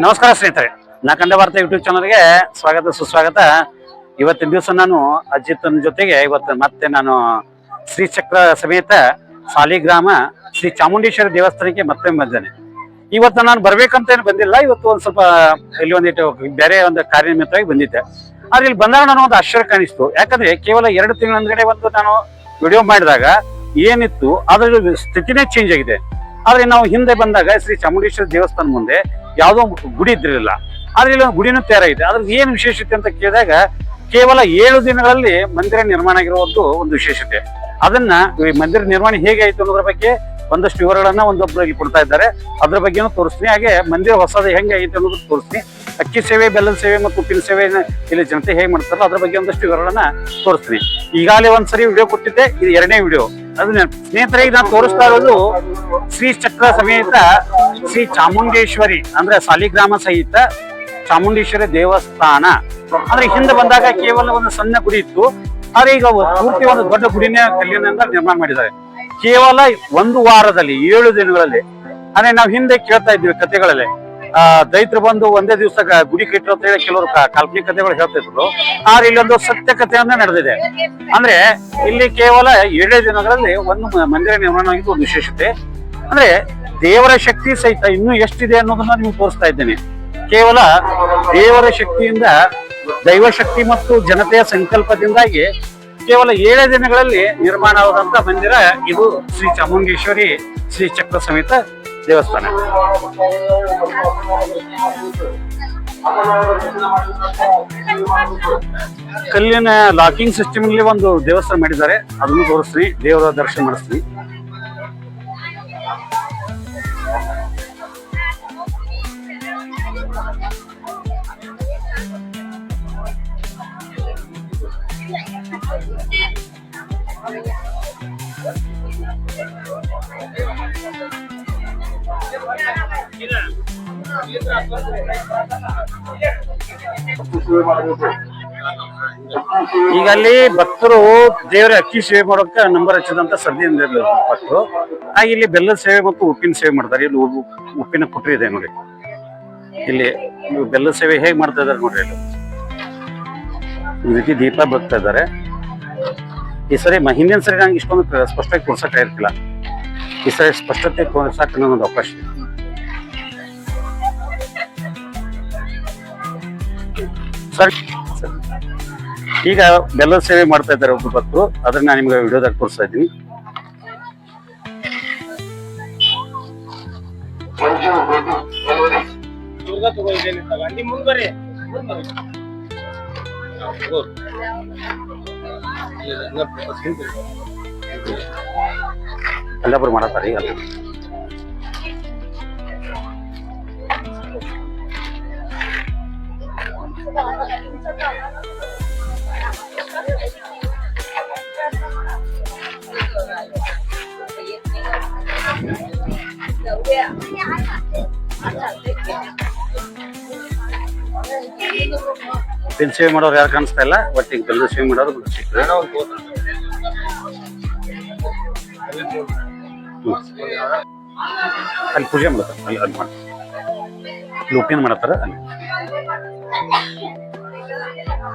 ನಮಸ್ಕಾರ ಸ್ನೇಹಿತರೆ. ನಾ ಕಂಡ ಯೂಟ್ಯೂಬ್ ಚಾನಲ್ಗೆ ಸ್ವಾಗತ, ಸುಸ್ವಾಗತ. ಇವತ್ತಿನ ದಿವಸ ನಾನು ಅಜಿತನ ಜೊತೆಗೆ ಇವತ್ತು ಮತ್ತೆ ನಾನು ಶ್ರೀ ಚಕ್ರ ಸಮೇತ ಸಾಲಿಗ್ರಾಮ ಶ್ರೀ ಚಾಮುಂಡೇಶ್ವರಿ ದೇವಸ್ಥಾನಕ್ಕೆ ಮತ್ತೆ ಬಂದಿದ್ದೇನೆ. ಇವತ್ತು ನಾನು ಬರ್ಬೇಕಂತ ಏನು ಬಂದಿಲ್ಲ. ಇವತ್ತು ಒಂದು ಸ್ವಲ್ಪ ಇಲ್ಲಿ ಒಂದಿಟ್ಟು ಬೇರೆ ಒಂದು ಕಾರ್ಯನಿಮಿತ್ತವಾಗಿ ಬಂದಿದ್ದೆ. ಆದ್ರೆ ಇಲ್ಲಿ ಬಂದಾಗ ನಾನು ಒಂದು ಆಶ್ಚರ್ಯ ಕಾಣಿಸ್ತು. ಯಾಕಂದ್ರೆ ಕೇವಲ ಎರಡು ತಿಂಗಳ ಹಿಂದ್ಗಡೆ ಒಂದು ನಾನು ವಿಡಿಯೋ ಮಾಡಿದಾಗ ಏನಿತ್ತು ಅದ್ರ ಸ್ಥಿತಿನೇ ಚೇಂಜ್ ಆಗಿದೆ. ಆದ್ರೆ ನಾವು ಹಿಂದೆ ಬಂದಾಗ ಶ್ರೀ ಚಾಮುಂಡೇಶ್ವರಿ ದೇವಸ್ಥಾನ ಮುಂದೆ ಯಾವುದೋ ಗುಡಿ ಇದ್ದಿರಲಿಲ್ಲ. ಆದ್ರೆ ಇಲ್ಲಿ ಒಂದು ಗುಡಿನೂ ತಯಾರಾಗಿದೆ. ಅದ್ರ ಏನು ವಿಶೇಷತೆ ಅಂತ ಕೇಳಿದಾಗ ಕೇವಲ ಏಳು ದಿನಗಳಲ್ಲಿ ಮಂದಿರ ನಿರ್ಮಾಣ ಆಗಿರುವುದು ಒಂದು ವಿಶೇಷತೆ. ಅದನ್ನ ಈ ಮಂದಿರ ನಿರ್ಮಾಣ ಹೇಗೆ ಆಯ್ತು ಅನ್ನೋದ್ರ ಬಗ್ಗೆ ಒಂದಷ್ಟು ವಿವರಗಳನ್ನ ಒಂದೊಬ್ರು ಇಲ್ಲಿ ಕೊಡ್ತಾ ಇದ್ದಾರೆ. ಅದ್ರ ಬಗ್ಗೆನೂ ತೋರಿಸ್ತೀನಿ. ಹಾಗೆ ಮಂದಿರ ಹೊಸದು ಹೆಂಗೆ ಐತೆ ಅನ್ನೋದು ತೋರಿಸ್ತೀನಿ. ಅಕ್ಕಿ ಸೇವೆ, ಬೆಲ್ಲದ ಸೇವೆ ಮತ್ತು ಉಪ್ಪಿನ ಸೇವೆ ಇಲ್ಲಿ ಜನತೆ ಹೇಗೆ ಮಾಡ್ತಾರೋ ಅದ್ರ ಬಗ್ಗೆ ಒಂದಷ್ಟು ವಿವರಗಳನ್ನ ತೋರಿಸ್ತೀನಿ. ಈಗಾಗಲೇ ಒಂದ್ಸರಿ ವಿಡಿಯೋ ಕೊಟ್ಟಿದ್ದೆ. ಇದು ಎರಡನೇ ವಿಡಿಯೋ ಅದನ್ನ ಸ್ನೇಹಿತರೆ, ಈಗ ತೋರಿಸ್ತಾ ಇರೋದು ಶ್ರೀ ಚಕ್ರ ಸಮೇತ ಶ್ರೀ ಚಾಮುಂಡೇಶ್ವರಿ, ಅಂದ್ರೆ ಸಾಲಿಗ್ರಾಮ ಸಹಿತ ಚಾಮುಂಡೇಶ್ವರಿ ದೇವಸ್ಥಾನ. ಅಂದ್ರೆ ಹಿಂದೆ ಬಂದಾಗ ಕೇವಲ ಒಂದು ಸಣ್ಣ ಗುಡಿ ಇತ್ತು, ಆದ್ರೆ ಈಗ ಪೂರ್ತಿ ಒಂದು ದೊಡ್ಡ ಗುಡಿನೇ ಕಲ್ಲಿನಿಂದ ನಿರ್ಮಾಣ ಮಾಡಿದ್ದಾರೆ. ಕೇವಲ ಒಂದು ವಾರದಲ್ಲಿ, ಏಳು ದಿನಗಳಲ್ಲಿ, ಅಂದ್ರೆ ನಾವು ಹಿಂದೆ ಕೇಳ್ತಾ ಇದ್ವಿ ಕಥೆಗಳಲ್ಲಿ ದೈತ್ರು ಬಂದು ಒಂದೇ ದಿವಸ ಗುಡಿ ಕಟ್ಟರು ಅಂತ ಹೇಳಿ ಕೆಲವರು ಕಾಲ್ಪನಿಕ ಕಥೆಗಳು ಹೇಳ್ತಿದ್ರು. ಆದ್ರೆ ಇಲ್ಲೊಂದು ಸತ್ಯ ಕಥೆಯನ್ನ ನಡೆದಿದೆ. ಅಂದ್ರೆ ಇಲ್ಲಿ ಕೇವಲ ಏಳೇ ದಿನಗಳಲ್ಲಿ ಒಂದು ಮಂದಿರ ನಿರ್ಮಾಣ ಆಗಿದ್ದು ಒಂದು ವಿಶೇಷತೆ. ಅಂದ್ರೆ ದೇವರ ಶಕ್ತಿ ಸಹಿತ ಇನ್ನೂ ಎಷ್ಟಿದೆ ಅನ್ನೋದನ್ನ ನಿಮ್ಗೆ ತೋರಿಸ್ತಾ ಇದ್ದೇನೆ. ಕೇವಲ ದೇವರ ಶಕ್ತಿಯಿಂದ, ದೈವ ಶಕ್ತಿ ಮತ್ತು ಜನತೆಯ ಸಂಕಲ್ಪದಿಂದಾಗಿ ಕೇವಲ ಏಳೇ ದಿನಗಳಲ್ಲಿ ನಿರ್ಮಾಣ ಆದಂತ ಮಂದಿರ ಇದು ಶ್ರೀ ಚಾಮುಂಡೇಶ್ವರಿ ಶ್ರೀ ಚಕ್ರ ಸಮೇತ ದೇವಸ್ಥಾನ. ಕಲ್ಲಿನ ಲಾಕಿಂಗ್ ಸಿಸ್ಟಮ್ ಅಲ್ಲಿ ಒಂದು ದೇವಸ್ಥಾನ ಮಾಡಿದ್ದಾರೆ. ಅದನ್ನು ತೋರಿಸ್ತೀನಿ ದೇವರ ದರ್ಶನ ಮಾಡಿಸ್ತೀನಿ ಈಗ ಅಲ್ಲಿ ಭಕ್ತರು ದೇವರ ಅಕ್ಕಿ ಸೇವೆ ಮಾಡೋಕೆ ನಂಬರ್ ಹಚ್ಚಿದಂತ ಸದ್ಯದಿಂದ ಭಕ್ತರು. ಹಾಗೆ ಇಲ್ಲಿ ಬೆಲ್ಲದ ಸೇವೆ ಮತ್ತು ಉಪ್ಪಿನ ಸೇವೆ ಮಾಡ್ತಾರೆ. ಇಲ್ಲಿ ಉಪ್ಪಿನ ಕುಟ್ರಿ ಇದೆ ನೋಡಿ. ಇಲ್ಲಿ ಬೆಲ್ಲದ ಸೇವೆ ಹೇಗೆ ಮಾಡ್ತಾ ಇದಾರೆ ನೋಡ್ರಿ ಇಲ್ಲಿ. ಈ ರೀತಿ ದೀಪ ಬರ್ತಾ ಇದ್ದಾರೆ. ಈ ಸರಿ ಹಿಂದಿನ ಸರಿ ನಂಗೆ ಇಷ್ಟೊಂದು ಸ್ಪಷ್ಟವಾಗಿ ತೋರ್ಸಕ್ ಆಗಿರ್ತಿಲ್ಲ ಈ ಸರಿ ಸ್ಪಷ್ಟತೆ ಕೊಡ್ಸಕ್ಕೆ ಒಂದು ಅವಕಾಶ ಸರಿ. ಈಗ ಬೆಲ್ಲದ ಸೇವೆ ಮಾಡ್ತಾ ಇದ್ದಾರೆ ಒಬ್ರು ಭಕ್ತರು ಅದನ್ನ ನಾನು ನಿಮ್ಗೆ ವಿಡಿಯೋದಾಗ ತೋರಿಸ್ತಾ ಇದ್ದೀನಿ ಎಲ್ಲೊಬ್ರು ಮಾಡತ್ತಾರೆ ಈಗ ಅಲ್ಲಿ. ಸೇವ್ ಮಾಡೋರು ಯಾರು ಕಾಣಿಸ್ತಾ ಇಲ್ಲ ಬಟ್ ಈಗ ಬೆಲ್ಲ ಸೇವ್ ಮಾಡೋರು ಸಿಕ್ತಾರೆ ಅಲ್ಲಿ ಪೂಜೆ ಮಾಡ್ತಾರೆ ಅಲ್ಲಿ ಅಲ್ಲಿ ಮಾಡ್ತಾರೆ. ಇಲ್ಲಿ ಉಪ್ಪಿನ ಮಾಡತ್ತಾರ ಅಲ್ಲಿ.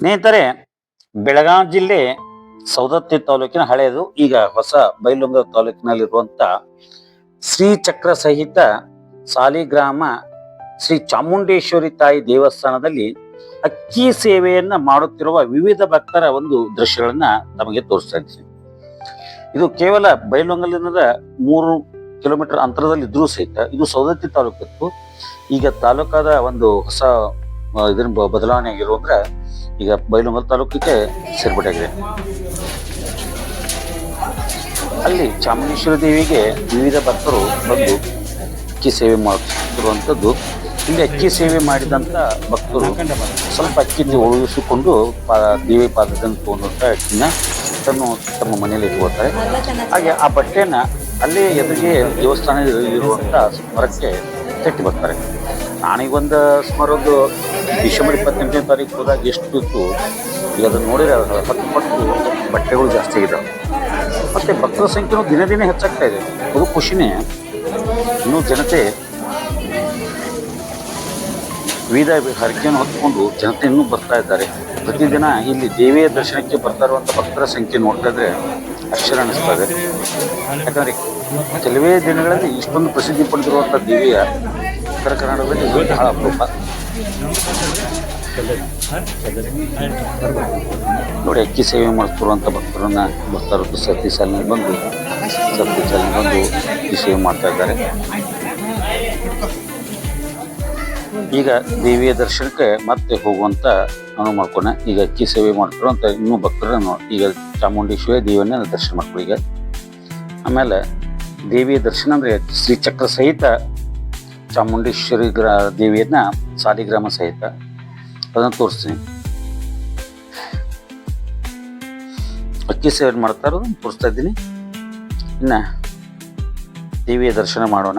ಸ್ನೇಹಿತರೆ ಬೆಳಗಾವಿ ಜಿಲ್ಲೆ ಸೌದತ್ತಿ ತಾಲೂಕಿನ ಹಳೆಯದು ಈಗ ಹೊಸ ಬೈಲುಂಗ ತಾಲೂಕಿನಲ್ಲಿರುವಂತ ಶ್ರೀ ಚಕ್ರ ಸಹಿತ ಸಾಲಿಗ್ರಾಮ ಶ್ರೀ ಚಾಮುಂಡೇಶ್ವರಿ ತಾಯಿ ದೇವಸ್ಥಾನದಲ್ಲಿ ಅಕ್ಕಿ ಸೇವೆಯನ್ನ ಮಾಡುತ್ತಿರುವ ವಿವಿಧ ಭಕ್ತರ ಒಂದು ದೃಶ್ಯಗಳನ್ನ ನಮಗೆ ತೋರಿಸ್ತಾ ಇದ್ದೀನಿ. ಇದು ಕೇವಲ ಬೈಲೊಂಗಲಿನಿಂದ ಮೂರು ಕಿಲೋಮೀಟರ್ ಅಂತರದಲ್ಲಿ ಇದ್ರೂ ಸಹಿತ ಇದು ಸೌದತ್ತಿ ತಾಲೂಕಿತ್ತು ಈಗ ತಾಲೂಕಾದ ಒಂದು ಹೊಸ ಇದನ್ನ ಬದಲಾವಣೆ ಬದಲಾವಣೆ ಅಂದ್ರೆ ಈಗ ಬೈಲೊಂಗಲ್ ತಾಲೂಕಿಗೆ ಸೇರ್ಪಡೆಯಾಗಿದೆ. ಅಲ್ಲಿ ಚಾಮುಂಡೇಶ್ವರಿ ದೇವಿಗೆ ವಿವಿಧ ಭಕ್ತರು ಬಂದು ಅಕ್ಕಿ ಸೇವೆ ಮಾಡುತ್ತಿರುವಂಥದ್ದು. ಇಲ್ಲಿ ಅಕ್ಕಿ ಸೇವೆ ಮಾಡಿದಂಥ ಭಕ್ತರು ಸ್ವಲ್ಪ ಅಕ್ಕಿ ಉಳಿಸಿಕೊಂಡು ಪಾ ದೇವಿ ಪಾದದಿಂದ ಅಕ್ಕಿನ ತನ್ನ ತಮ್ಮ ಮನೆಯಲ್ಲಿ ಇಟ್ಕೊಳ್ತಾರೆ. ಹಾಗೆ ಆ ಬಟ್ಟೆನ ಅಲ್ಲಿ ಎದುರಿಗೆ ದೇವಸ್ಥಾನ ಇರುವಂಥ ಮರಕ್ಕೆ ಕಟ್ಟಿ ಬರ್ತಾರೆ. ನಾನೀಗೊಂದು ಸುಮಾರು ಒಂದು ಡಿಸೆಂಬರ್ ಇಪ್ಪತ್ತೆಂಟನೇ ತಾರೀಕು ಹೋದಾಗ ಎಷ್ಟು ಬಿತ್ತು ಈಗ ಅದನ್ನು ನೋಡಿದ್ರೆ ಹತ್ತು ಪಟ್ಟು ಬಟ್ಟೆಗಳು ಜಾಸ್ತಿ ಆಗಿದ್ದಾವೆ ಮತ್ತು ಭಕ್ತರ ಸಂಖ್ಯೆನೂ ದಿನ ದಿನೇ ಹೆಚ್ಚಾಗ್ತಾ ಇದೆ. ಅದು ಖುಷಿನೇ. ಇನ್ನೂ ಜನತೆ ವಿವಿಧ ಹರಕೆಯನ್ನು ಹೊತ್ಕೊಂಡು ಜನತೆ ಇನ್ನೂ ಬರ್ತಾ ಇದ್ದಾರೆ. ಪ್ರತಿದಿನ ಇಲ್ಲಿ ದೇವಿಯ ದರ್ಶನಕ್ಕೆ ಬರ್ತಾ ಇರುವಂಥ ಭಕ್ತರ ಸಂಖ್ಯೆ ನೋಡ್ತಾ ಇದ್ರೆ ಅಕ್ಷರ ಅನಿಸ್ತಾ ಇದೆ. ಯಾಕಂದರೆ ಕೆಲವೇ ದಿನಗಳಲ್ಲಿ ಇಷ್ಟೊಂದು ಪ್ರಸಿದ್ಧಿ ಪಡೆದಿರುವಂಥ ದೇವಿಯ ಉತ್ತರ ಕರ್ನಾಟಕದಲ್ಲಿ ಇದು ಬಹಳ ಅಪರೂಪ. ನೋಡಿ, ಅಕ್ಕಿ ಸೇವೆ ಮಾಡ್ತಿರುವಂಥ ಭಕ್ತರನ್ನ ಭಕ್ತರು ಸತಿ ಸಾಲಿನಲ್ಲಿ ಬಂದು, ಸತಿ ಸಾಲಿನಲ್ಲಿ ಬಂದು ಅಕ್ಕಿ ಸೇವೆ ಮಾಡ್ತಾ ಇದ್ದಾರೆ. ಈಗ ದೇವಿಯ ದರ್ಶನಕ್ಕೆ ಮತ್ತೆ ಹೋಗುವಂತ ನಾನು ಮಾಡ್ಕೊಣ ಈಗ ಅಕ್ಕಿ ಸೇವೆ ಮಾಡ್ತಿರುವಂತ ಇನ್ನೂ ಭಕ್ತರನ್ನು ಈಗ ಚಾಮುಂಡೇಶ್ವರಿ ದೇವಿಯನ್ನ ದರ್ಶನ ಮಾಡ್ಕೊಳ್ಳಿ ಈಗ ಆಮೇಲೆ ದೇವಿಯ ದರ್ಶನ ಅಂದ್ರೆ ಶ್ರೀಚಕ್ರ ಸಹಿತ ಚಾಮುಂಡೇಶ್ವರಿ ಗ್ರಾ ದೇವಿಯನ್ನ ಸಾಲಿಗ್ರಾಮ ಸಹಿತ ಅದನ್ನು ತೋರಿಸ್ತೀನಿ. ಅಕ್ಕಿ ಸೇವೆ ಮಾಡ್ತಾರೋ ತೋರಿಸ್ತಾ ಇದ್ದೀನಿ. ಇನ್ನ ದೇವಿಯ ದರ್ಶನ ಮಾಡೋಣ.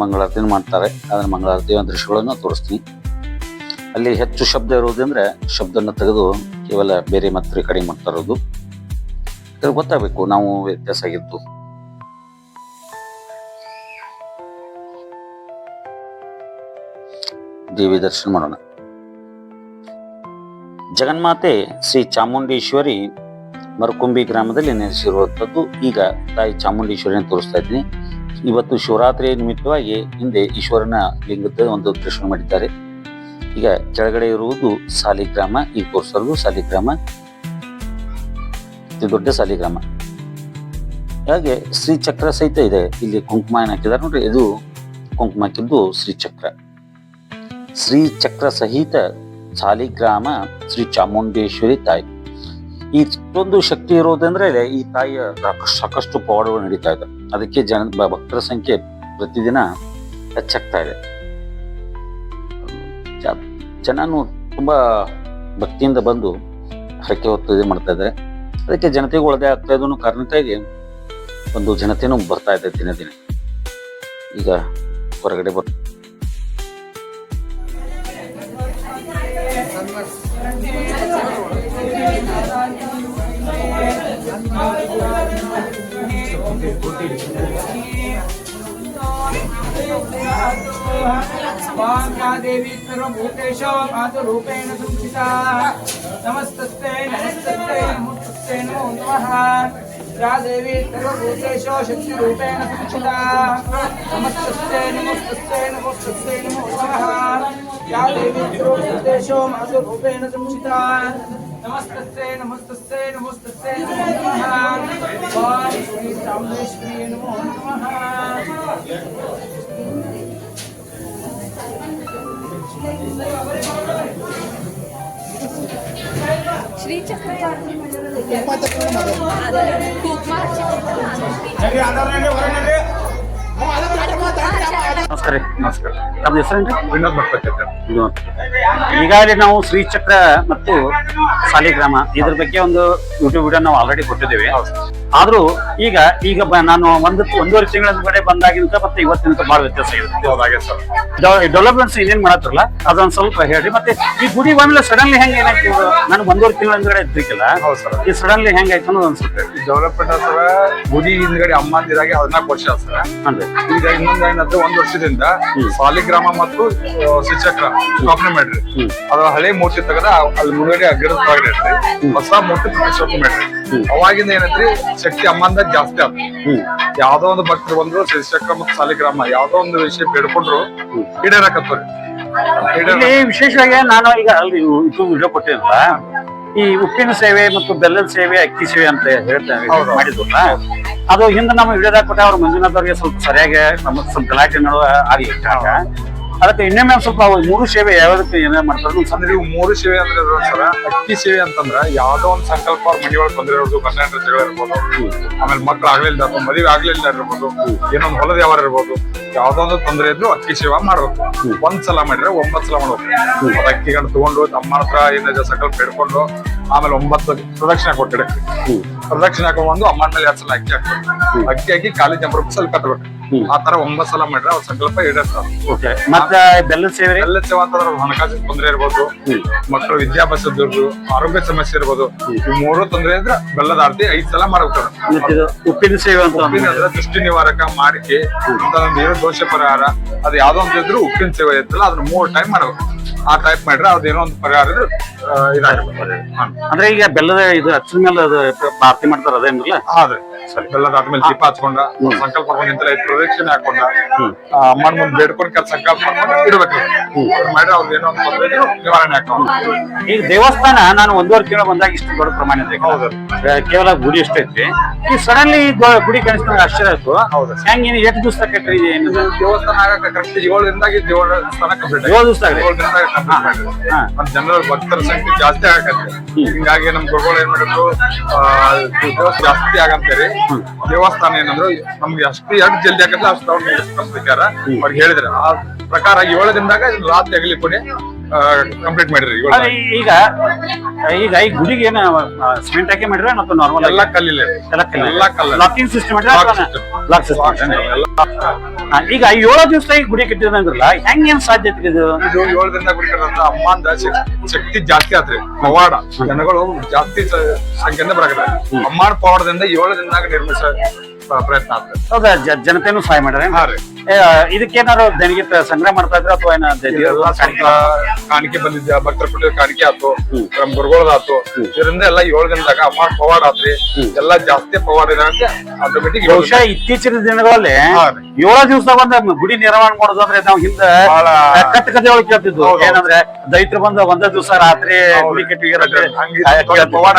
ಮಂಗಳಾರತಿನ ಮಾಡ್ತಾರೆ. ಅದನ್ನು ಮಂಗಳಾರತಿಯ ದೃಶ್ಯಗಳನ್ನು ತೋರಿಸ್ತೀನಿ. ಅಲ್ಲಿ ಹೆಚ್ಚು ಶಬ್ದ ಇರೋದಂದ್ರೆ ಶಬ್ದನ ತೆಗೆದು ಕೇವಲ ಬೇರೆ ಮತ್ತೆ ಕಡಿಮೆ ಮಾಡ್ತಾ ಇರೋದು. ಗೊತ್ತಾಗಬೇಕು ನಾವು ವ್ಯತ್ಯಾಸ ಆಗಿದ್ದು. ದೇವಿ ದರ್ಶನ ಮಾಡೋಣ. ಜಗನ್ಮಾತೆ ಶ್ರೀ ಚಾಮುಂಡೇಶ್ವರಿ ಮರಕುಂಬಿ ಗ್ರಾಮದಲ್ಲಿ ನೆಲೆಸಿರುವಂಥದ್ದು. ಈಗ ತಾಯಿ ಚಾಮುಂಡೇಶ್ವರಿಯನ್ನು ತೋರಿಸ್ತಾ ಇದ್ದೀನಿ. ಇವತ್ತು ಶಿವರಾತ್ರಿ ನಿಮಿತ್ತವಾಗಿ ಹಿಂದೆ ಈಶ್ವರನ ಲಿಂಗದ ಒಂದು ದರ್ಶನ ಮಾಡಿದ್ದಾರೆ. ಈಗ ಕೆಳಗಡೆ ಇರುವುದು ಸಾಲಿಗ್ರಾಮ, ಈ ತೋರಿಸೋದು ಸಾಲಿಗ್ರಾಮ. ಇದು ದೊಡ್ಡ ಸಾಲಿಗ್ರಾಮ. ಹಾಗೆ ಶ್ರೀಚಕ್ರ ಸಹಿತ ಇದೆ. ಇಲ್ಲಿ ಕುಂಕುಮ ಏನು ಹಾಕಿದ್ದಾರೆ ನೋಡ್ರಿ, ಇದು ಕುಂಕುಮ ಹಾಕಿದ್ದು ಶ್ರೀಚಕ್ರ. ಶ್ರೀಚಕ್ರ ಸಹಿತ ಸಾಲಿಗ್ರಾಮ ಶ್ರೀ ಚಾಮುಂಡೇಶ್ವರಿ ತಾಯಿ. ಈ ಇಷ್ಟೊಂದು ಶಕ್ತಿ ಇರೋದಂದ್ರೆ ಈ ತಾಯಿಯ ಸಾಕಷ್ಟು- ಪವಾಡಗಳು ನಡೀತಾ ಇದೆ. ಅದಕ್ಕೆ ಜನ ಭಕ್ತರ ಸಂಖ್ಯೆ ಪ್ರತಿದಿನ ಹೆಚ್ಚಾಗ್ತಾ ಇದೆ. ಜನನು ತುಂಬಾ ಭಕ್ತಿಯಿಂದ ಬಂದು ಹರಕೆ ಹೊತ್ತು ಮಾಡ್ತಾ ಇದ್ದಾರೆ. ಅದಕ್ಕೆ ಜನತೆಗೆ ಒಳಗೆ ಆಗ್ತಾ ಇದನ್ನು ಕಾರಣಕ್ಕಾಗಿ ಒಂದು ಜನತೆನೂ ಬರ್ತಾ ಇದೆ ದಿನ ದಿನ. ಈಗ ಹೊರಗಡೆ ಬರ್ देवी सर्वभूतेषु मातृरूपेण संस्थिता नमस्तस्ते नमस्तस्ते नमो नमः। या देवी सर्वभूतेषु शक्तिरूपेण संस्थिता नमस्तस्ते नमस्तस्ते नमस्तस्ते, नमो नमः। देवी सर्वभूतेषु मातृरूपेण संस्थिता नमस्तस्यै नमस्तस्यै नमस्तस्यै नमः ॐ श्री चामुण्डेश्वरी नमो नमः। श्री ನಮಸ್ಕಾರ ರೀ ನಮಸ್ಕಾರ. ತಮ್ಮ ಹೆಸರೇನ್ರಿ ವಿನೋದ್ ವಿನೋದ್. ಈಗಾಗಲೇ ನಾವು ಶ್ರೀಚಕ್ರ ಮತ್ತು ಸಾಲಿಗ್ರಾಮ ಇದ್ರ ಬಗ್ಗೆ ಒಂದು ಯೂಟ್ಯೂಬ್ ವಿಡಿಯೋ ನಾವು ಆಲ್ರೆಡಿ ಕೊಟ್ಟಿದ್ದೇವೆ. ಆದ್ರೂ ಈಗ ಈಗ ನಾನು ಒಂದು ಒಂದೂವರೆ ತಿಂಗಳ ಕಡೆ ಬಂದಾಗಿಂತ ಮತ್ತೆ ಇವತ್ತಿನ ಬಹಳ ವ್ಯತ್ಯಾಸ ಇದೆ. ಡೆವಲಪ್ಮೆಂಟ್ಸ್ ಏನೇನ್ ಮಾಡತ್ರಲ್ಲ ಅದೊಂದು ಸ್ವಲ್ಪ ಹೇಳ್ರಿ. ಮತ್ತೆ ಈ ಗುಡಿ ಬಂದ್ಮೇಲೆ ಸಡನ್ಲಿ ಹೆಂಗ್ ಏನಾಯ್ತು? ನಾನು ಒಂದೂವರೆ ತಿಂಗಳ ಹಿಂದ್ಗಡೆ ಇದ್ದಕ್ಕಿಲ್ಲ ಹೌದು ಸರ್. ಈ ಸಡನ್ಲಿ ಹೆಂಗಾಯ್ತು ಅನ್ನೋದು ಅನ್ಸುತ್ತೆ ಡೆವಲಪ್ಮೆಂಟ್ ಸರ ಗುಡಿ ಹಿಂದ್ಗಡೆ ಅಮ್ಮಂದಿರಾಗಿ ಹದಿನಾಲ್ಕು ವರ್ಷ ಸರ್ ಈಗ ಇನ್ನೊಂದ್ ಏನಂದ್ರೆ ಒಂದ್ ವರ್ಷದಿಂದ ಸಾಲಿಗ್ರಾಮ ಮತ್ತು ಶಿಕ್ಷಕ ಸ್ಥಾಪನೆ ಮಾಡ್ರಿ. ಅದ್ರ ಹಳೆ ಮೂರ್ತಿ ತಗದ ಅಲ್ಲಿ ಮುಂಗಡೆ ಗಿಡದ ಇಡ್ರಿ ಹೊಸ ಮೂರ್ತಿ ಪ್ರತಿಷ್ಠಾಪನೆ ಮಾಡ್ರಿ ಅವಾಗಿಂದ ಏನೈತ್ರಿ ಶಕ್ತಿ ಅಮ್ಮಂದ ಜಾಸ್ತಿ ಆಗ್ತದೆ ಯಾವ್ದೋ ಒಂದು ಭಕ್ತರು ಬಂದ್ರು ಶಿಕ್ಷಕ ಮತ್ತು ಸಾಲಿಗ್ರಾಮ ಯಾವ್ದೋ ಒಂದು ವಿಷಯ ಬೇಡ್ಕೊಂಡ್ರು ಈಡೇರಕತ್ತವ್ರಿ. ವಿಶೇಷವಾಗಿ ನಾನು ಈಗ ಅಲ್ಲಿ ಇದು ವಿಡಿಯೋ ಕೊಟ್ಟಿರಲ್ಲ ಈ ಉಪ್ಪಿನ ಸೇವೆ ಮತ್ತು ಬೆಲ್ಲದ ಸೇವೆ ಅಕ್ಕಿ ಸೇವೆ ಅಂತ ಹೇಳ್ತಾರೆ. ಮಾಡಿದ್ರು ಮಾಡಿದ್ವಲ್ಲ ಅದು ಹಿಂದೆ ನಮ್ಮ ವಿಡಿಯೋದಾಗ ಕೊಟ್ಟ ಅವ್ರ ಮಂಜುನಾಥ್ ಅವ್ರಿಗೆ ಸ್ವಲ್ಪ ಸರಿಯಾಗಿ ನಮಗೆ ಸ್ವಲ್ಪ ಗಲಾಟೆ ನೋಡುವ ಆಗ್ಲಿ ಅದಕ್ಕೆ ಇನ್ನೊಮ್ಮೆ ಸ್ವಲ್ಪ ಮೂರು ಸೇವೆ ಯಾವ್ದಕ್ಕೆ ಏನೇ ಮಾಡ್ತಾರೆ. ಅಂದ್ರೆ ಇವು ಮೂರು ಸೇವೆ ಅಂದ್ರೆ ಸರ ಅಕ್ಕಿ ಸೇವೆ ಅಂತಂದ್ರೆ ಯಾವ್ದೋ ಒಂದು ಸಂಕಲ್ಪ ಅವ್ರ ಮನೆ ಒಳಗೆ ತೊಂದ್ರೆ ಇರೋದು ಗಂಡ ಇರ್ಬೋದು. ಆಮೇಲೆ ಮಕ್ಳು ಆಗ್ಲಿಲ್ಲ ಅಥವಾ ಮದುವೆ ಆಗ್ಲಿಲ್ಲ ಇರ್ಬೋದು. ಏನೊಂದು ಹೊಲದ ವ್ಯವಹಾರ ಇರ್ಬೋದು. ಯಾವ್ದೋ ಒಂದು ತೊಂದರೆ ಇದ್ರು ಅಕ್ಕಿ ಸೇವಾ ಮಾಡ್ಬೇಕು. ಒಂದ್ ಸಲ ಮಾಡಿದ್ರೆ ಒಂಬತ್ ಸಲ ಮಾಡ್ಬೇಕು. ಅದ ಅಕ್ಕಿ ಗಂಡು ತಗೊಂಡು ತಮ್ಮ ಹತ್ರ ಏನಿದೆ ಸಂಕಲ್ಪ ಹಿಡ್ಕೊಂಡು ಆಮೇಲೆ ಒಂಬತ್ತು ಪ್ರದಕ್ಷಿಣೆ ಕೊಟ್ಟಿಡಕ್ಕೆ ಪ್ರದಕ್ಷಿಣೆ ಹಾಕೊಂಡು ಅಮ್ಮನ ಮೇಲೆ ಎರಡ್ ಸಲ ಅಕ್ಕಿ ಹಾಕ್ಬೇಕು. ಅಕ್ಕಿ ಹಾಕಿ ಕಾಲಿ ಜಂಬರ್ ಸ್ವಲ್ಪ ಕಟ್ಬೇಕು ಆ ತರ ಒಂಬತ್ ಸಲ ಮಾಡಿದ್ರೆ ಅವ್ರ ಸಂಕಲ್ಪ ಈಡೇರ್ತಾರೆ ಓಕೆ ಮತ್ತೆ ಬೆಲ್ಲದ ಸೇವೆ ಬೆಲ್ಲದ ಸೇವಾ ಅಂತಂದ್ರೆ ಹಣಕಾಸಿನ ತೊಂದರೆ ಇರ್ಬೋದು ಮಕ್ಕಳು ವಿದ್ಯಾಭ್ಯಾಸದ ಆರೋಗ್ಯ ಸಮಸ್ಯೆ ಇರ್ಬೋದು ಈ ಮೂರು ತೊಂದರೆ ಇದ್ರೆ ಬೆಲ್ಲದ ಆರತಿ ಐದ್ ಸಲ ಮಾಡ್ಬೇಕು ಮತ್ತೆ ಇದು ಉಪ್ಪಿನ ಸೇವೆ ಅಂತ ದೃಷ್ಟಿ ನಿವಾರಕ ಮಾಡಿಕೆ ಅಂತ ಏನು ದೋಷ ಪರಿಹಾರ ಅದು ಯಾವ್ದೋ ಒಂದು ಇದ್ರು ಉಪ್ಪಿನ ಸೇವೆ ಇರ್ತಲ್ಲ ಅದನ್ನ ಮೂರ್ ಟೈಮ್ ಮಾಡ್ಬೇಕು. ಆ ಟೈಪ್ ಮಾಡಿದ್ರೆ ಅದೇನೋ ಒಂದು ಪರಿಹಾರ ಇದ್ರೆ ಆ, ಇದಾಗುತ್ತೆ ಹಾ. ಅಂದ್ರೆ ಈಗ ಬೆಲ್ಲದ ಇದು ಹಚ್ಚಿದ ಮೇಲೆ ಅದು ಆರತಿ ಮಾಡ್ತಾರ ಅದೇನಿಲ್ಲ ಆದ್ರೆ ಸರಿ ಬೆಲ್ಲದ ಆದ್ಮೇಲೆ ದೀಪ ಹಚ್ಕೊಂಡ ಸಂಕಲ್ಪ ಮಾಡ್ಕೊಂಡು ನಿಂತಲ್ಲ ಪ್ರದಕ್ಷಿಣೆ ಹಾಕೊಂಡ ಆ, ಅಮ್ಮನ ಮುಂದೆ ಬೇಡ್ಕೊಂಡು ಕೆಲ ಸಂಕಲ್ಪ ಮಾಡ್ಕೊಂಡು ಇಡ್ಬೇಕು. ಮಾಡಿದ್ರೆ ಅವ್ರದ್ದು ಏನೋ ಒಂದು ತೊಂದ್ರೆ ನಿವಾರಣೆ ಹಾಕೊಂಡು ಈಗ ದೇವಸ್ಥಾನ ನಾನು ಒಂದೂವರೆ ತಿಂಗಳು ಬಂದಾಗ ಇಷ್ಟು ದೊಡ್ಡ ಪ್ರಮಾಣ ಕೇವಲ ಗುಡಿ ಎಷ್ಟು ಐತಿ. ಈ ಸಡನ್ಲಿ ಗುಡಿ ಕಾಣಿಸಿದಾಗ ಆಶ್ಚರ್ಯ ಆಯ್ತು. ಹೌದು. ಹೆಂಗ್ ಏನು ಎಷ್ಟು ದಿವಸ ಕಟ್ರಿ ಏನು? ದೇವಸ್ಥಾನ ಆಗಕ್ಕೆ ಕರೆಕ್ಟ್ ಏಳರಿಂದಾಗಿ ದೇವಸ್ಥಾನ ಕಂಪ್ಲೀಟ್ ಏಳು ದಿವಸ ಮಾಡಿದ್ರು ಜನರ ಭಕ್ತರ ಸಂಖ್ಯೆ ಜಾಸ್ತಿ ಆಗತ್ತೆ. ಹಿಂಗಾಗಿ ನಮ್ ಗುರುಗಳು ಏನ್ ಮಾಡಿದ್ರು ಜಾಸ್ತಿ ಆಗಂತೇಳಿ ದೇವಸ್ಥಾನ ಏನಂದ್ರು ನಮ್ಗೆ ಅಷ್ಟು ಎಷ್ಟು ಜಲ್ದಿ ಆಗತ್ತೆ ಅಷ್ಟು ಅವ್ರು ಪ್ರಕಾರ ಅವ್ರಿಗೆ ಹೇಳಿದ್ರೆ. ಆ ಪ್ರಕಾರ ಏಳು ದಿನದಾಗ ರಾತ್ರಿ ಆಗಲಿ ಕೊನೆ ಕಂಪ್ಲೀಟ್ ಮಾಡಿದ್ರಿ ಅದೇ ಈಗ ಈಗ ಈ ಗುಡಿಗೆ ಏನ ಸಿಮೆಂಟ್ ಹಾಕಿ ಮಾಡಿದ್ರೆ ಮತ್ತು ನಾರ್ಮಲ್ ಎಲ್ಲ ಕಲ್ಲಿಲ್ಲ ಎಲ್ಲ ಕಲ್ಲ ಎಲ್ಲ ಕಲ್ಲ ಲಾಕಿಂಗ್ ಸಿಸ್ಟಮ್ ಮಾಡಿದ್ರೆ. ಲಾಕ್ ಸಿಸ್ಟಮ್ ಈಗ ಏಳು ದಿವಸ ಈ ಗುಡಿ ಕಟ್ಟಿದ್ರಲ್ಲ ಹೆಂಗ್ ಏನ್ ಸಾಧ್ಯತೆ ಇದು? ಇದು ಏಳು ದಿನ ಕಟ್ಟಿದ್ರೆ ಅಮ್ಮಂದ ಶಕ್- ಶಕ್ತಿ ಜಾಸ್ತಿ ಆತ್ರಿ ಪವಾಡ. ಜನಗಳು ಜಾಸ್ತಿ ಸಂಖ್ಯೆಯಿಂದ ಬರಕತ್ತೆ ಅಮ್ಮನ ಪವಾಡದಿಂದ ಏಳು ದಿನದಾಗ ನಿರ್ಮಿಸ ಪ್ರಯತ್ನ ಆಗ್ತದೆ. ಹೌದಾ? ಜ- ಜನತೆನೂ ಸಹಾಯ ಮಾಡ್ಯಾರ ಹಾ ರೀ. ಇದಕ್ಕೇನಾರು ದೇಣಿಗೆ ತ- ಸಂಗ್ರಹ ಮಾಡ್ತಾ ಇದ್ರ ಅಥವಾ ಏನ ದ- ಇದೆಲ್ಲ ಸ್ವಲ್ಪ ಕಾಣಿಕೆ ಬಂದಿದ್ದ ಭಕ್ತರ ಕೊಟ್ಟಿದ್ದ ಕಾಣಿಕೆ ಆತು. ನಮ್ಮ ಗುರುಗಳದ ಆತು ಇದರಿಂದ ಎಲ್ಲ ಏಳು ದಿನದಾಗ ಅಮಾರ್ ಪವಾಡ ಆತ್ರಿ. ಎಲ್ಲ ಜಾಸ್ತಿ ಪವಾಡ ಇದೆ ಅಂತ ಆಟೋಮೆಟಿಕ್ ಬಹುಶಃ ಇತ್ತೀಚಿನ ದಿನಗಳಲ್ಲಿ ಹಾ ರೀ. ಏಳು ದಿವಸದಾಗ ಒಂದ್ ಗುಡಿ ನಿರ್ಮಾಣ ಮಾಡೋದು ಅಂದ್ರೆ ನಾವು ಹಿಂದೆ ಬಹಳ ಕಟ್ಟ ಕತೆ ಒಳಗೆ ಕೇಳ್ತಿದ್ವು. ಹೌದು. ಏನಂದ್ರೆ ದೈತ್ರ ಬಂದ ಒಂದೇ ದಿವಸ ರಾತ್ರಿ ಗುಡಿ ಕಟ್ಟಿ ಹಂಗೆ ದೊಡ್ಡ ಪವಾಡ.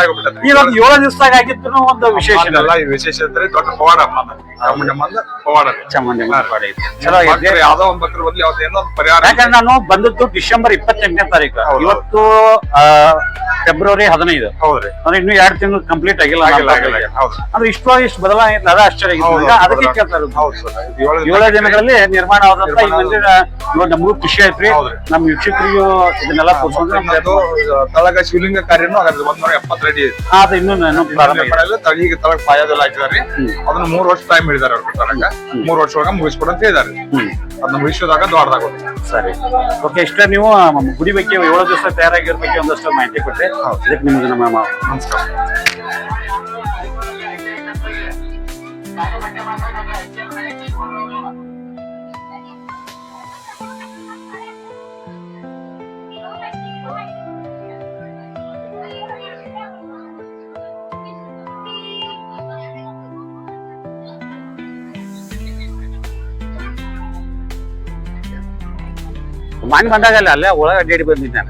ಈಗ ಒಂದು ಏಳು ದಿವಸದಾಗ ಆಗಿತ್ತು ಒಂದು ವಿಶೇಷ ಇಲ್ಲ. ಈ ವಿಶೇಷ ಅಂದ್ರೆ ದೊಡ್ಡ ಪವಾಡ aramalı. ಅಮ್ಮನ ಚಾಮುಂಡಮ್ಮಂದ ಪವಾಡ ರೀ. ಚಾಮುಂಡಿ ಮಾಡಿ ಚಲೋ ಭಕ್ತರು ಇದೆ ಯಾವ್ದೋ ಒಂದ್ ಭಕ್ತರ ಬದ್ಲಿ ಯಾವ್ದು ಏನೋ ಒಂದು ಪರಿಹಾರ ಯಾಕಂದ್ರೆ ನಾನು ಬಂದದ್ದು ಡಿಸೆಂಬರ್ ಇಪ್ಪತ್ತೆಂಟನೇ ತಾರೀಕು ಹೌದು. ಇವತ್ತು ಆ, ಫೆಬ್ರವರಿ ಹದಿನೈದು ಹೌದ್ರಿ ಅಂದ್ರೆ ಇನ್ನು ಎರಡು ತಿಂಗಳು ಕಂಪ್ಲೀಟ್ ಆಗಿಲ್ಲ ಆಗಿಲ್ಲ ಆಗಿಲ್ಲ ಆಗಿಲ್ಲ. ಹೌದು ಅಂದ್ರೆ ಇಷ್ಟು ಇಷ್ಟು ಬದಲಾವಣೆ ಅದ ಆಶ್ಚರ್ಯ ಆಗಿತ್ತು ಹೌದು. ಅದಕ್ಕೆ ಹೌದು. ಕೇಳ್ತಾ ಇರೋದು ಹೌದು ಸರ್ ಇದು ಏಳು ದಿನ ದಿನಗಳಲ್ಲಿ ನಿರ್ಮಾಣ ಆದಂತ ಈ ನಿರ್ಮಾಣ ಮಂದಿರ ಇವಾಗ ನಮಗೂ ಖುಷಿ ಐತ್ರಿ ಹೌದ್ರಿ. ನಮ್ಮ ವೀಕ್ಷಕರಿಗೂ ಇದನ್ನೆಲ್ಲ ನಮ್ಗೆ ತಳಗ ಶಿವಲಿಂಗ ಕಾರ್ಯನು ಆಗತ್ತೆ ಒಂದ್ ಎಪ್ಪತ್ತು ಅಡಿ ಇದೆ. ಅದು ಇನ್ನೂ ಪ್ರಾರಂಭ. ಎಲ್ಲ ತಳಿಗೆ ತಳಗ ಪಾಯದೆಲ್ಲ ಹಾಕಿದಾರೆ ಅದನ್ನ ಮೂರ್ ವರ್ಷ ಟೈಮ್ ಹಿಡಿದಾರೆ ಅವ್ರ ತಳಗ ಮೂರು ವರ್ಷ ಒಳಗ ಮುಗಿಸ್ಕೊಡು ಅಂತ ಹೇಳಿದಾರೆ. ಅದನ್ನ ಮುಗಿಸೋದಾಗ ದೊಡ್ಡದಾಗ ಸರಿ. ಓಕೆ ಇಷ್ಟೇ ನೀವು ಗುಡಿ ಬಗ್ಗೆ ಏಳು ದಿವಸ ತಯಾರಾಗಿರೋ ಬಗ್ಗೆ ಒಂದಷ್ಟು ಮಾಹಿತಿ ಕೊಟ್ಟೆ ಇದಕ್ಕೆ ನಿಮ್ಗೆ ನಮ್ಮ ನಮಸ್ಕಾರ. ಮನೆ ಬಂದಾಗಲ್ಲ ಅಲ್ಲೇ ಒಳಗೆ ಅಡ್ಡಾಡಿ ಬಂದಿದ್ದೆ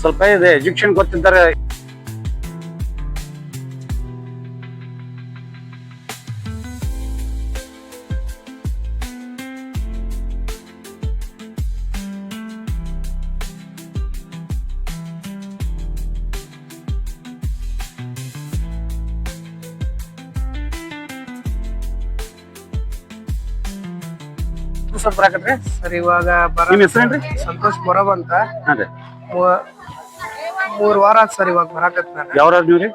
ಸ್ವಲ್ಪ ಇದೆ ಎಜುಕೇಶನ್ ಗೊತ್ತಿದ್ದಾರೆ ಬರಾಕತ್ರಿ ಸರ್ ಇವಾಗ ಬರ ನಿಮ್ಮ ಹೆಸರೇನ್ರಿ ಸಂತೋಷ್ ಬರೋಬ್ ಅಂತ. ಅದೇ ಮೂ- ಮೂರ್ ವಾರ ಆತ್ ಸರ್ ಇವಾಗ ಬರಾಕತ್ ನಾನು. ಯಾವ್ರ ನೀವು ರೀ?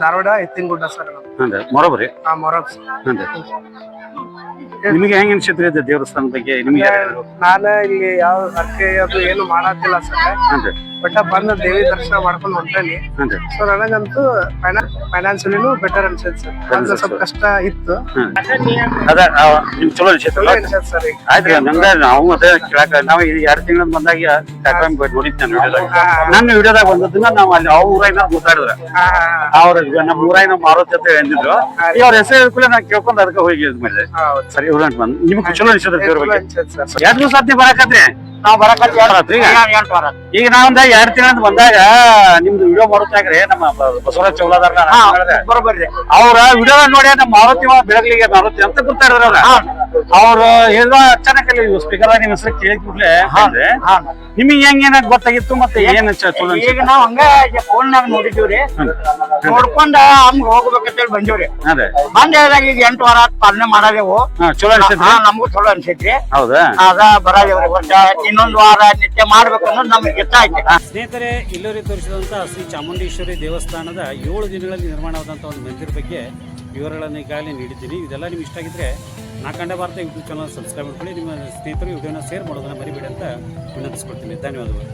ಧಾರವಾಡ ಎತ್ತಿನಗುಡ್ಡ ಸರ್ ಅಂದ್ರೆ ಮೊರಬರಿ ಆ ಮೊರಬ್ ಅಂದ್ರೆ ನಿಮಗೆ ಹೆಂಗ್ ಅನ್ಸಿತ್ರಿ ಇದು ದೇವಸ್ಥಾನದ ಬಗ್ಗೆ? ನಿಮಗೆ ನಾನು ಇಲ್ಲಿ ಯಾವ ಅರ್ಕೆ ಅದು ಏನು ಮಾಡತ್ತಿಲ್ಲ ಸರ್. ಅಂದ್ರೆ ಬಟ್ ಬಂದ ದೇವಿ ದರ್ಶನ ಮಾಡ್ಕೊಂಡು ಹೊಂಟೇನಿ ಹ್ಞೂ ಸೊ ನನಗಂತೂ ಫೈನಾನ್ಸಿಯಲಿನೂ ಬೆಟರ್ ಅನ್ಸೈತೆ ಸರ್. ಸ್ವಲ್ಪ ಕಷ್ಟ ಇತ್ತು. ಅದ ಆ, ನಿಮ್ ಚಲೋ ಅನ್ಸೈತಲ್ಲ ಚಲೋ ಅನ್ಸೈತೆ ಸರ್ ಈಗ. ಆಯ್ತು ನಮ್ದ ನಾವು ಅದೇ ಕೇಳಕ ನಾವು ಈ ಎರಡ್ ತಿಂಗಳ ಬಂದಾಗ ಕಾರ್ಯಕ್ರಮ ನೋಡಿದ್ ನಾನು ವಿಡಿಯೋದಾಗ ನನ್ನ ವಿಡಿಯೋದಾಗ ಬಂದದನ್ನ ನಾವು ಅಲ್ಲಿ ಅವ್ರ ಊರಾಗ ಮಾತಾಡಿದ್ರ. ಹಾ, ಅವ್ರ ನಮ್ಮ ಊರಾಗ ನಮ್ಮ ಮಾರುತಿ ಅಂತ ಎಂದಿದ್ರು ಈ ಅವ್ರ ಹೆಸರು ಹೇಳ್ಕೊಳ್ಳಿ ನಾ ಕೇಳ್ಕೊಂಡು ಅದಕ್ಕೆ ಹೋಗಿ ಇದ್ ಮಾಡಿದೆ ಹೌದು. ಸರಿ ಇವ್ರ ಬಂದ್ ನಿಮ್ಗೆ ಚಲೋ ಅನ್ಸದ ದೇವ್ರ ಚಲೋ ಬಗ್ಗೆ. ಅನ್ಸೈತೆ ಸರ್. ಎರಡು ದಿವಸ ಆತ್ನಿ ಬರಾಕತ್ರಿ ನಾವು ಈಗ? ಈಗ ನಾವೊಂದ ಎರಡ್ ತಿಂಗಳ ಬಂದಾಗ ನಿಮ್ದು ವಿಡಿಯೋ ಮಾಡುತ್ತಾಗ್ರಿ ನಮ್ಮ ಬಸವರಾಜ್ ಚೌಲಾದಾರ ಬರೋಬರ್ರಿ ಅವ್ರ ವಿಡಿಯೋ ನೋಡಿ ನಮ್ಮ ಮಾರುತಿ ಬೆಳಗ್ಲಿಗೆ ಮಾರುತಿ ಅಂತ ಗೊತ್ತಾಡ್ರ ಅವ್ರ. ಹೇಳಿದ ಅಚಾನಕ್ ಅಲ್ಲಿ ಸ್ಪೀಕರ್ ನಿಮ್ ಹೆಸರು ಕೇಳಿದ ಕೂಡಲೇ ನಿಮಗೆ ಹೆಂಗ್ ಏನ ಗೊತ್ತಾಗಿತ್ತು ಮತ್ತೆ ಏನ್ ಈಗ? ನಾವ್ ಹಂಗ ಫೋನ್ ನಾಗ ಹ್ಮ್. ನೋಡ್ಕೊಂಡ ಹಂಗ ಹೋಗ್ಬೇಕಂತೇಳಿ ಬಂದಿವ್ರಿ. ಬಂದ ಹೇಳಿದಾಗ ಈಗ ಎಂಟು ವಾರ ಪಾಲನೆ ಮಾಡಾದೇವು. ಚಲೋ ಅನ್ಸೈತಿ ಹಾ ನಮಗೂ ಚಲೋ ಅನ್ಸೈತ್ರಿ. ಹೌದಾ? ಅದ ಬರಾದೇವ್ರಿ. ಒಟ್ಟ ಇನ್ನೊಂದ್ ವಾರ ನಿತ್ಯ ಮಾಡ್ಬೇಕು ಅನ್ನೋದು ನಮ್ಗೆ ಗೊತ್ತಾಯ್ತು ಸ್ನೇಹಿತರೆ, ಇಲ್ಲೂರಿ ತೋರಿಸಿದಂತ ಶ್ರೀ ಚಾಮುಂಡೇಶ್ವರಿ ದೇವಸ್ಥಾನದ ಏಳು ದಿನಗಳಲ್ಲಿ ನಿರ್ಮಾಣವಾದಂಥ ಒಂದು ಮಂದಿರ ಬಗ್ಗೆ ವಿವರಗಳನ್ನು ಈಗಾಗಲೇ ನೀಡಿದ್ದೀನಿ. ಇದೆಲ್ಲ ನಿಮ್ಗೆ ಇಷ್ಟ ಆಗಿದ್ರೆ ನಾಕಂಡ ಭಾರತ ಯೂಟ್ಯೂಬ್ ಚಾನಲ್ ಸಬ್ಸ್ಕ್ರೈಬ್ ಮಾಡ್ಕೊಳ್ಳಿ. ನಿಮ್ಮ ಸ್ನೇಹಿತರು ವಿಡಿಯೋನ ಶೇರ್ ಮಾಡೋದನ್ನ ಮರಿಬೇಡಿ ಅಂತ ವಿನಂತಿಸ್ಕೊಳ್ತೀನಿ. ಧನ್ಯವಾದಗಳು.